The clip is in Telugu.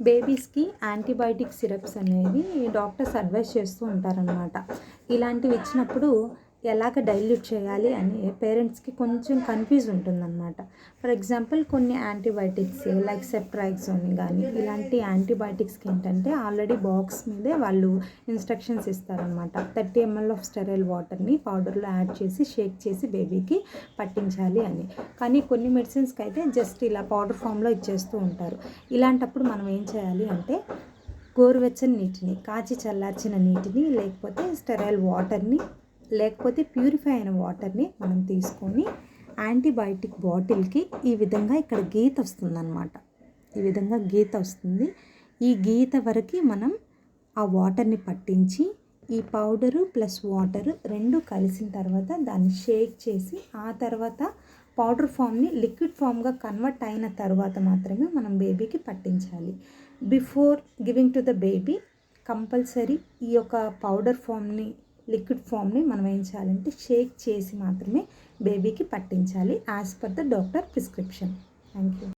బేబీస్కి యాంటీబయాటిక్ సిరప్స్ అనేవి డాక్టర్స్ అడ్వైస్ చేస్తూ ఉంటారనమాట ఇలాంటివి ఇచ్చినప్పుడు ఎలాగ డైల్యూట్ చేయాలి అని పేరెంట్స్కి కొంచెం కన్ఫ్యూజ్ ఉంటుందన్నమాట. ఫర్ ఎగ్జాంపుల్ కొన్ని యాంటీబయాటిక్స్ లైక్ సెప్ట్రాక్సోని కానీ ఇలాంటి యాంటీబయాటిక్స్కి ఏంటంటే ఆల్రెడీ బాక్స్ మీదే వాళ్ళు ఇన్స్ట్రక్షన్స్ ఇస్తారనమాట థర్టీ ఎంఎల్ ఆఫ్ స్టెరైల్ వాటర్ని పౌడర్లో యాడ్ చేసి షేక్ చేసి బేబీకి పట్టించాలి అని. కానీ కొన్ని మెడిసిన్స్కి అయితే జస్ట్ ఇలా పౌడర్ ఫామ్లో ఇచ్చేస్తూ ఉంటారు. ఇలాంటప్పుడు మనం ఏం చేయాలి అంటే గోరువెచ్చని నీటిని కాచి చల్లార్చిన నీటిని లేకపోతే స్టెరైల్ వాటర్ని లేకపోతే ప్యూరిఫై అయిన వాటర్ని మనం తీసుకొని యాంటీబయాటిక్ బాటిల్కి ఈ విధంగా ఇక్కడ గీత వస్తుందన్నమాట. ఈ విధంగా గీత వస్తుంది. ఈ గీత వరకు మనం ఆ వాటర్ని పట్టించి ఈ పౌడరు ప్లస్ వాటరు రెండు కలిసిన తర్వాత దాన్ని షేక్ చేసి ఆ తర్వాత పౌడర్ ఫామ్ని లిక్విడ్ ఫామ్గా కన్వర్ట్ అయిన తర్వాత మాత్రమే మనం బేబీకి పట్టించాలి. Before giving to the baby compulsory ఈ యొక్క పౌడర్ ఫామ్ని లిక్విడ్ ఫామ్ని మనం ఏం చేయాలంటే షేక్ చేసి మాత్రమే బేబీకి పట్టించాలి as per the doctor prescription. Thank you